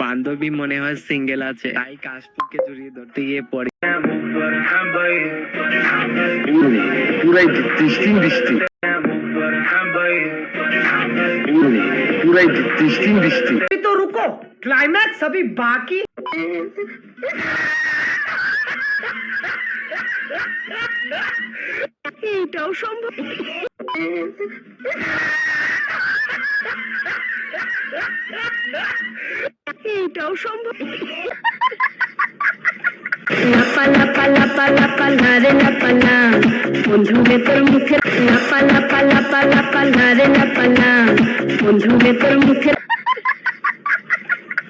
বান্ধবী মনে হয় সিঙ্গেল আছে তাই কাশপুরকে জড়িয়ে ধরতে গিয়ে পড়ে। পুরাই দৃষ্টি। দৃষ্টি পুরাই দৃষ্টি দৃষ্টি। रुको क्लाइमैक्स अभी बाकी এটাও সম্ভব এটাও সম্ভব লাপা লাপা লাপা লাপা লারে লাপা লা বন্ধু মে তোর মুখে লাপা লাপা লাপা লাপা লারে লাপা লা বন্ধু মে তোর মুখে